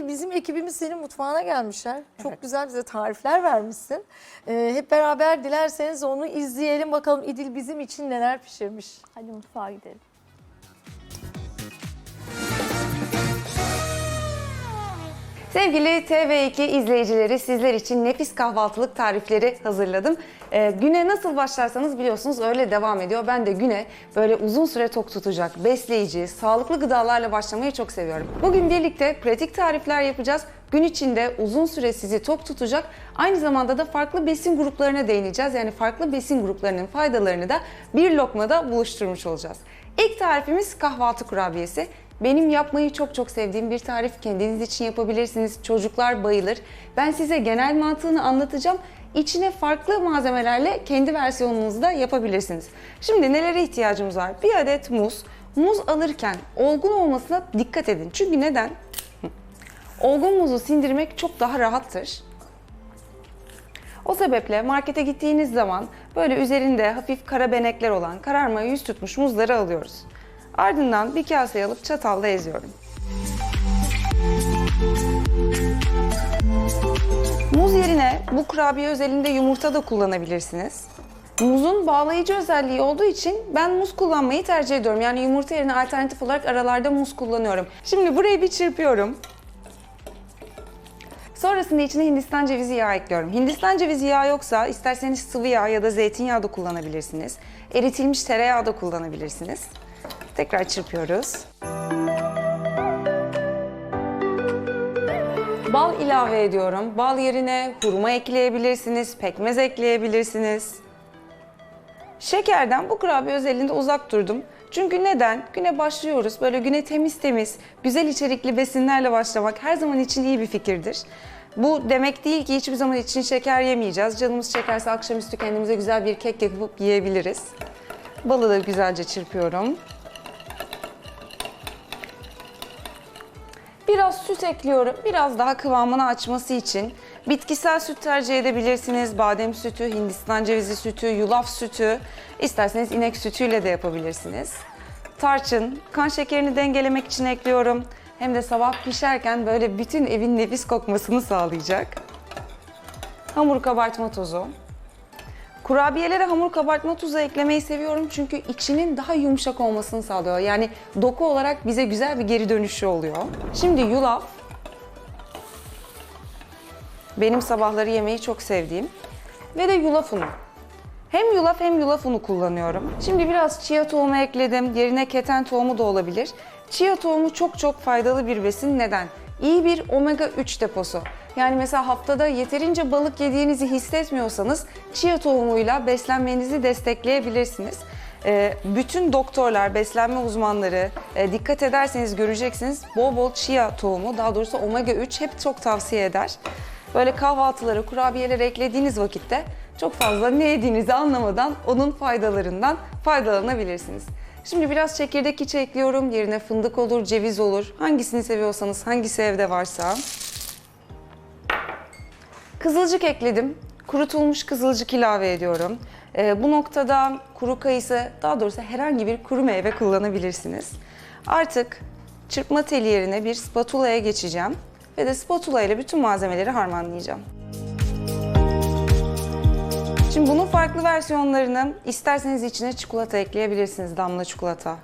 İdil bizim ekibimiz senin mutfağına gelmişler. Çok güzel bize tarifler vermişsin. Ee, hep beraber dilerseniz onu izleyelim bakalım İdil bizim için neler pişirmiş. Hadi mutfağa gidelim. Sevgili TV2 izleyicileri sizler için nefis kahvaltılık tarifleri hazırladım. Ee, güne nasıl başlarsanız biliyorsunuz öyle devam ediyor. Ben de güne böyle uzun süre tok tutacak, besleyici, sağlıklı gıdalarla başlamayı çok seviyorum. Bugün birlikte pratik tarifler yapacağız. Gün içinde uzun süre sizi tok tutacak. Aynı zamanda da farklı besin gruplarına değineceğiz. Yani farklı besin gruplarının faydalarını da bir lokmada buluşturmuş olacağız. İlk tarifimiz kahvaltı kurabiyesi. Benim yapmayı çok çok sevdiğim bir tarif. Kendiniz için yapabilirsiniz. Çocuklar bayılır. Ben size genel mantığını anlatacağım. İçine farklı malzemelerle kendi versiyonunuzu da yapabilirsiniz. Şimdi nelere ihtiyacımız var? Bir adet muz. Muz alırken olgun olmasına dikkat edin. Çünkü neden? Olgun muzu sindirmek çok daha rahattır. O sebeple markete gittiğiniz zaman böyle üzerinde hafif kara benekler olan kararmaya yüz tutmuş muzları alıyoruz. Ardından bir kaseye alıp çatalla eziyorum. Muz yerine bu kurabiye özelinde yumurta da kullanabilirsiniz. Muzun bağlayıcı özelliği olduğu için ben muz kullanmayı tercih ediyorum. Yani yumurta yerine alternatif olarak aralarda muz kullanıyorum. Şimdi burayı bir çırpıyorum. Sonrasında içine Hindistan cevizi yağı ekliyorum. Hindistan cevizi yağı yoksa isterseniz sıvı yağ ya da zeytinyağı da kullanabilirsiniz. Eritilmiş tereyağı da kullanabilirsiniz. Tekrar çırpıyoruz. Bal ilave ediyorum. Bal yerine hurma ekleyebilirsiniz, pekmez ekleyebilirsiniz. Şekerden bu kurabiye özelliğinde uzak durdum. Çünkü neden? Güne başlıyoruz. Böyle güne temiz temiz, güzel içerikli besinlerle başlamak her zaman için iyi bir fikirdir. Bu demek değil ki hiçbir zaman için şeker yemeyeceğiz. Canımız çekerse akşamüstü kendimize güzel bir kek yapıp yiyebiliriz. Balı da güzelce çırpıyorum. Biraz süt ekliyorum. Biraz daha kıvamını açması için. Bitkisel süt tercih edebilirsiniz. Badem sütü, Hindistan cevizi sütü, yulaf sütü. İsterseniz inek sütüyle de yapabilirsiniz. Tarçın, kan şekerini dengelemek için ekliyorum. Hem de sabah pişerken böyle bütün evin nefis kokmasını sağlayacak. Hamur kabartma tozu. Kurabiyelere hamur kabartma tuzu eklemeyi seviyorum çünkü içinin daha yumuşak olmasını sağlıyor. Yani doku olarak bize güzel bir geri dönüşü oluyor. Şimdi yulaf. Benim sabahları yemeyi çok sevdiğim. Ve de yulaf unu. Hem yulaf hem yulaf unu kullanıyorum. Şimdi biraz chia tohumu ekledim. Yerine keten tohumu da olabilir. Chia tohumu çok çok faydalı bir besin. Neden? İyi bir omega 3 deposu. Yani mesela haftada yeterince balık yediğinizi hissetmiyorsanız chia tohumuyla beslenmenizi destekleyebilirsiniz. Ee, bütün doktorlar, beslenme uzmanları e, dikkat ederseniz göreceksiniz bol bol chia tohumu daha doğrusu omega 3 hep çok tavsiye eder. Böyle kahvaltılara, kurabiyelere eklediğiniz vakitte çok fazla ne yediğinizi anlamadan onun faydalarından faydalanabilirsiniz. Şimdi biraz çekirdek içi ekliyorum. Yerine fındık olur, ceviz olur. Hangisini seviyorsanız, hangisi evde varsa. Kızılcık ekledim. Kurutulmuş kızılcık ilave ediyorum. Ee, bu noktada kuru kayısı, daha doğrusu herhangi bir kuru meyve kullanabilirsiniz. Artık çırpma teli yerine bir spatula'ya geçeceğim ve de spatula ile bütün malzemeleri harmanlayacağım. Şimdi bunun farklı versiyonlarını isterseniz içine çikolata ekleyebilirsiniz, damla çikolata.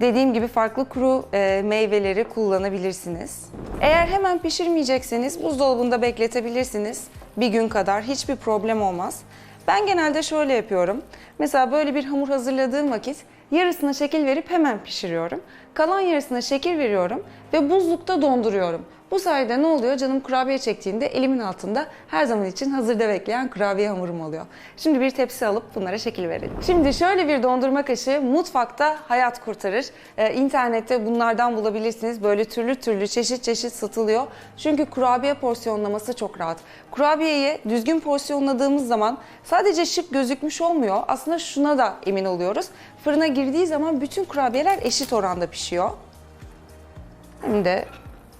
Dediğim gibi farklı kuru e, meyveleri kullanabilirsiniz. Eğer hemen pişirmeyecekseniz buzdolabında bekletebilirsiniz. Bir gün kadar hiçbir problem olmaz. Ben genelde şöyle yapıyorum. Mesela böyle bir hamur hazırladığım vakit yarısına şekil verip hemen pişiriyorum. Kalan yarısına şekil veriyorum ve buzlukta donduruyorum. Bu sayede ne oluyor? Canım kurabiye çektiğinde elimin altında her zaman için hazırda bekleyen kurabiye hamurum oluyor. Şimdi bir tepsi alıp bunlara şekil verelim. Şimdi şöyle bir dondurma kaşığı mutfakta hayat kurtarır. Ee, internette bunlardan bulabilirsiniz. Böyle türlü türlü çeşit çeşit satılıyor. Çünkü kurabiye porsiyonlaması çok rahat. Kurabiyeyi düzgün porsiyonladığımız zaman sadece şık gözükmüş olmuyor. Aslında şuna da emin oluyoruz. Fırına girdiği zaman bütün kurabiyeler eşit oranda pişiyor. Hem de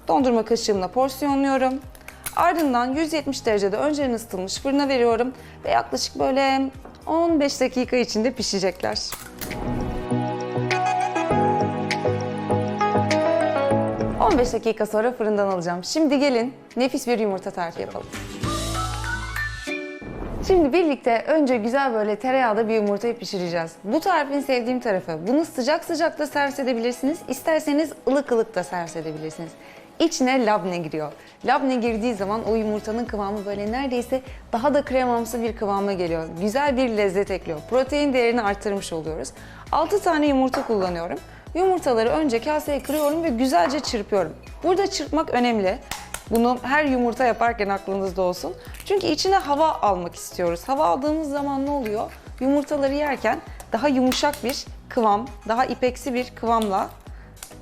dondurma kaşığımla porsiyonluyorum. Ardından 170 derecede önceden ısıtılmış fırına veriyorum ve yaklaşık böyle 15 dakika içinde pişecekler. 15 dakika sonra fırından alacağım. Şimdi gelin nefis bir yumurta tarifi yapalım. Şimdi birlikte önce güzel böyle tereyağda bir yumurtayı pişireceğiz. Bu tarifin sevdiğim tarafı. Bunu sıcak sıcak da servis edebilirsiniz. İsterseniz ılık ılık da servis edebilirsiniz. İçine labne giriyor. Labne girdiği zaman o yumurtanın kıvamı böyle neredeyse daha da kremamsı bir kıvama geliyor. Güzel bir lezzet ekliyor. Protein değerini arttırmış oluyoruz. 6 tane yumurta kullanıyorum. Yumurtaları önce kaseye kırıyorum ve güzelce çırpıyorum. Burada çırpmak önemli. Bunu her yumurta yaparken aklınızda olsun. Çünkü içine hava almak istiyoruz. Hava aldığımız zaman ne oluyor? Yumurtaları yerken daha yumuşak bir kıvam, daha ipeksi bir kıvamla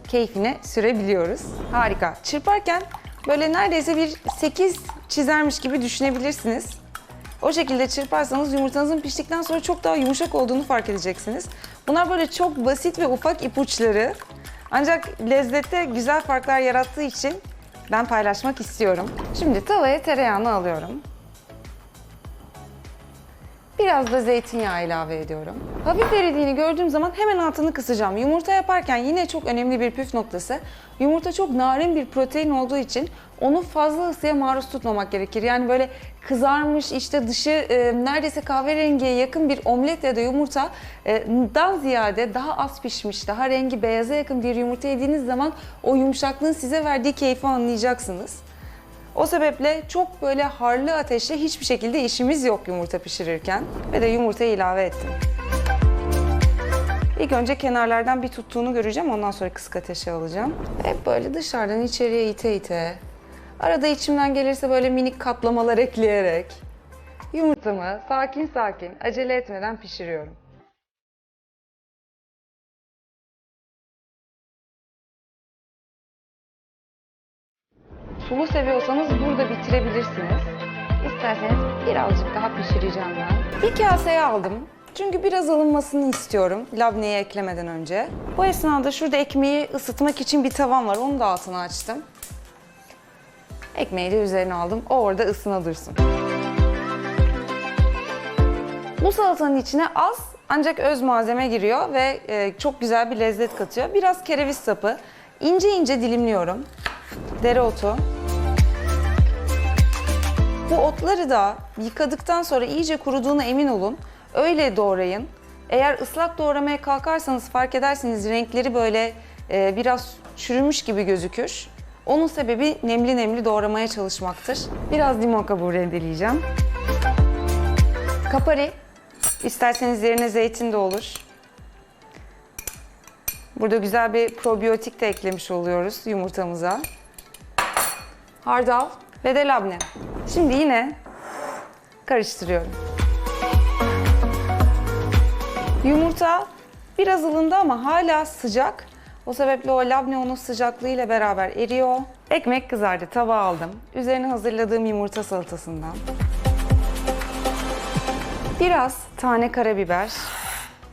keyfine sürebiliyoruz. Harika. Çırparken böyle neredeyse bir 8 çizermiş gibi düşünebilirsiniz. O şekilde çırparsanız yumurtanızın piştikten sonra çok daha yumuşak olduğunu fark edeceksiniz. Bunlar böyle çok basit ve ufak ipuçları. Ancak lezzette güzel farklar yarattığı için ben paylaşmak istiyorum. Şimdi tavaya tereyağını alıyorum. Biraz da zeytinyağı ilave ediyorum. Hafif eridiğini gördüğüm zaman hemen altını kısacağım. Yumurta yaparken yine çok önemli bir püf noktası. Yumurta çok narin bir protein olduğu için onu fazla ısıya maruz tutmamak gerekir. Yani böyle kızarmış işte dışı e, neredeyse kahverengiye yakın bir omlet ya da yumurta e, dan ziyade daha az pişmiş, daha rengi beyaza yakın bir yumurta yediğiniz zaman o yumuşaklığın size verdiği keyfi anlayacaksınız. O sebeple çok böyle harlı ateşle hiçbir şekilde işimiz yok yumurta pişirirken. Ve de yumurtayı ilave ettim. İlk önce kenarlardan bir tuttuğunu göreceğim. Ondan sonra kısık ateşe alacağım. Hep böyle dışarıdan içeriye ite ite. Arada içimden gelirse böyle minik katlamalar ekleyerek yumurtamı sakin sakin acele etmeden pişiriyorum. Sulu seviyorsanız burada bitirebilirsiniz. İsterseniz birazcık daha pişireceğim ben. Bir kaseye aldım. Çünkü biraz alınmasını istiyorum labneyi eklemeden önce. Bu esnada şurada ekmeği ısıtmak için bir tavam var. Onu da altına açtım. Ekmeği de üzerine aldım. O orada ısına dursun. Bu salatanın içine az ancak öz malzeme giriyor ve e, çok güzel bir lezzet katıyor. Biraz kereviz sapı. ince ince dilimliyorum. Dereotu. Bu otları da yıkadıktan sonra iyice kuruduğuna emin olun. Öyle doğrayın. Eğer ıslak doğramaya kalkarsanız fark edersiniz renkleri böyle e, biraz çürümüş gibi gözükür. Onun sebebi nemli nemli doğramaya çalışmaktır. Biraz limon kabuğu rendeleyeceğim. Kapari. İsterseniz yerine zeytin de olur. Burada güzel bir probiyotik de eklemiş oluyoruz yumurtamıza. Hardal ve de labne. Şimdi yine karıştırıyorum. Yumurta biraz ılındı ama hala sıcak. O sebeple o labne onun sıcaklığıyla beraber eriyor. Ekmek kızardı, tava aldım. Üzerine hazırladığım yumurta salatasından. Biraz tane karabiber,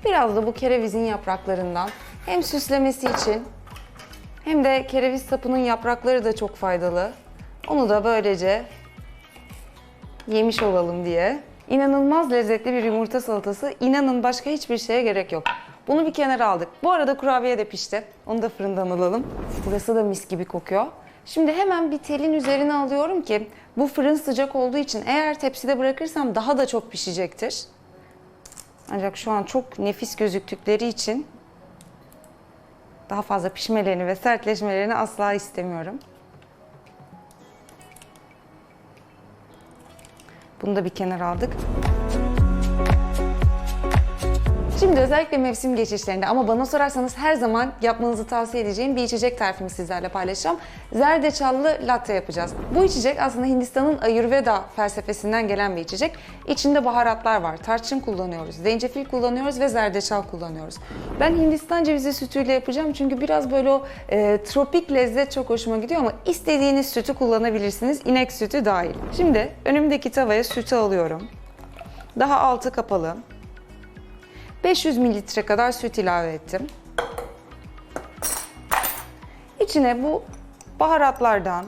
biraz da bu kerevizin yapraklarından hem süslemesi için hem de kereviz sapının yaprakları da çok faydalı. Onu da böylece yemiş olalım diye. İnanılmaz lezzetli bir yumurta salatası. İnanın başka hiçbir şeye gerek yok. Bunu bir kenara aldık. Bu arada kurabiye de pişti. Onu da fırından alalım. Burası da mis gibi kokuyor. Şimdi hemen bir telin üzerine alıyorum ki bu fırın sıcak olduğu için eğer tepside bırakırsam daha da çok pişecektir. Ancak şu an çok nefis gözüktükleri için daha fazla pişmelerini ve sertleşmelerini asla istemiyorum. Bunu da bir kenara aldık. Şimdi özellikle mevsim geçişlerinde ama bana sorarsanız her zaman yapmanızı tavsiye edeceğim bir içecek tarifimi sizlerle paylaşacağım. Zerdeçallı latte yapacağız. Bu içecek aslında Hindistan'ın Ayurveda felsefesinden gelen bir içecek. İçinde baharatlar var. Tarçın kullanıyoruz, zencefil kullanıyoruz ve zerdeçal kullanıyoruz. Ben Hindistan cevizi sütüyle yapacağım çünkü biraz böyle o e, tropik lezzet çok hoşuma gidiyor ama istediğiniz sütü kullanabilirsiniz. İnek sütü dahil. Şimdi önümdeki tavaya sütü alıyorum. Daha altı kapalı. 500 mililitre kadar süt ilave ettim. İçine bu baharatlardan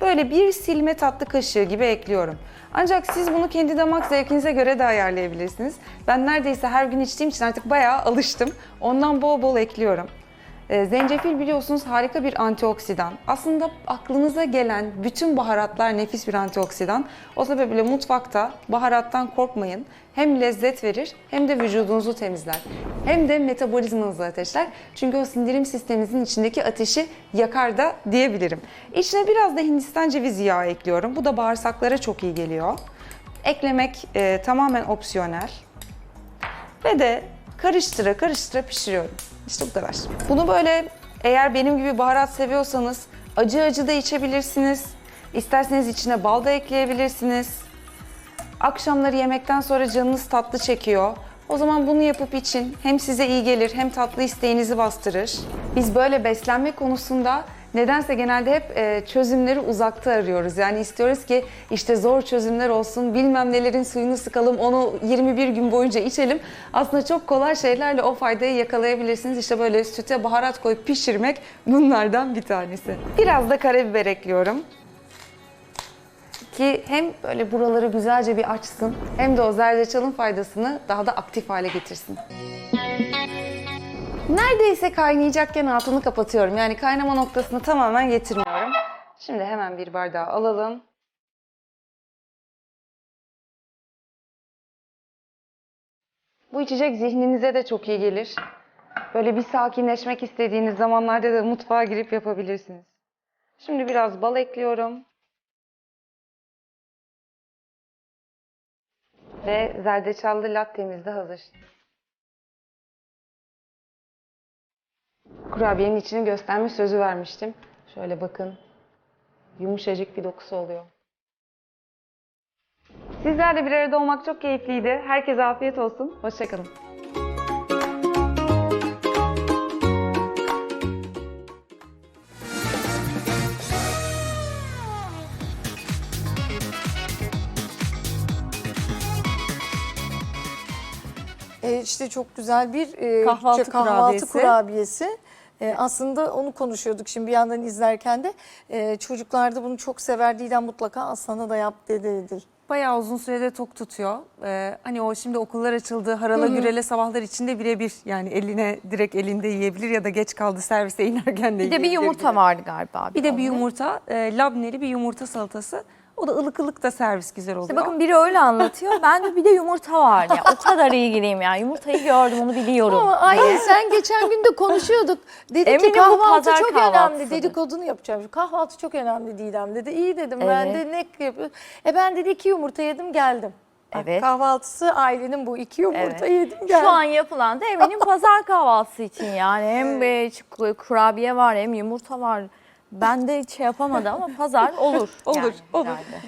böyle bir silme tatlı kaşığı gibi ekliyorum. Ancak siz bunu kendi damak zevkinize göre de ayarlayabilirsiniz. Ben neredeyse her gün içtiğim için artık bayağı alıştım. Ondan bol bol ekliyorum. E, zencefil biliyorsunuz harika bir antioksidan. Aslında aklınıza gelen bütün baharatlar nefis bir antioksidan. O sebeple mutfakta baharattan korkmayın. Hem lezzet verir hem de vücudunuzu temizler. Hem de metabolizmanızı ateşler. Çünkü o sindirim sisteminizin içindeki ateşi yakar da diyebilirim. İçine biraz da Hindistan cevizi yağı ekliyorum. Bu da bağırsaklara çok iyi geliyor. Eklemek e, tamamen opsiyonel. Ve de karıştıra karıştıra pişiriyorum. İşte bu kadar. Bunu böyle eğer benim gibi baharat seviyorsanız acı acı da içebilirsiniz. İsterseniz içine bal da ekleyebilirsiniz. Akşamları yemekten sonra canınız tatlı çekiyor. O zaman bunu yapıp için hem size iyi gelir hem tatlı isteğinizi bastırır. Biz böyle beslenme konusunda nedense genelde hep e, çözümleri uzakta arıyoruz. Yani istiyoruz ki işte zor çözümler olsun, bilmem nelerin suyunu sıkalım, onu 21 gün boyunca içelim. Aslında çok kolay şeylerle o faydayı yakalayabilirsiniz. İşte böyle süte baharat koyup pişirmek bunlardan bir tanesi. Biraz da karabiber ekliyorum ki hem böyle buraları güzelce bir açsın hem de o zerdeçalın faydasını daha da aktif hale getirsin. Neredeyse kaynayacakken altını kapatıyorum. Yani kaynama noktasını tamamen getirmiyorum. Şimdi hemen bir bardağı alalım. Bu içecek zihninize de çok iyi gelir. Böyle bir sakinleşmek istediğiniz zamanlarda da mutfağa girip yapabilirsiniz. Şimdi biraz bal ekliyorum. Ve zerdeçallı lattemiz de hazır. Kurabiyenin içini gösterme sözü vermiştim. Şöyle bakın. Yumuşacık bir dokusu oluyor. Sizlerle bir arada olmak çok keyifliydi. Herkese afiyet olsun. Hoşçakalın. E, işte çok güzel bir e, Kahvaltı şey, kahvaltı kurabiyesi. kurabiyesi. E, aslında onu konuşuyorduk şimdi bir yandan izlerken de. E, çocuklar da bunu çok sever. Didem mutlaka Aslan'a da yap dedi. Bayağı uzun sürede tok tutuyor. Ee, hani o şimdi okullar açıldı. Harala gürele sabahlar içinde birebir yani eline direkt elinde yiyebilir ya da geç kaldı servise inerken de Bir de bir yumurta vardı galiba. Bir de bir yumurta, e, labneli bir yumurta salatası. O da ılık ılık da servis güzel oluyor. İşte bakın biri öyle anlatıyor. Ben de bir de yumurta var. Yani o kadar ilgiliyim yani. Yumurtayı gördüm onu biliyorum. Ama Aylin sen geçen gün de konuşuyorduk. Dedi ki Eminim bu kahvaltı çok önemli. Dedikodunu yapacağım. Kahvaltı çok önemli Didem dedi. İyi dedim ben Evet. de ne yapıyor? E ben dedi iki yumurta yedim geldim. Evet. Kahvaltısı ailenin bu iki yumurta Evet. yedim geldim. Şu an yapılan da eminim pazar kahvaltısı için yani. Hem kurabiye var hem yumurta var. Ben de şey yapamadım ama pazar olur. Olur, yani olur. herhalde.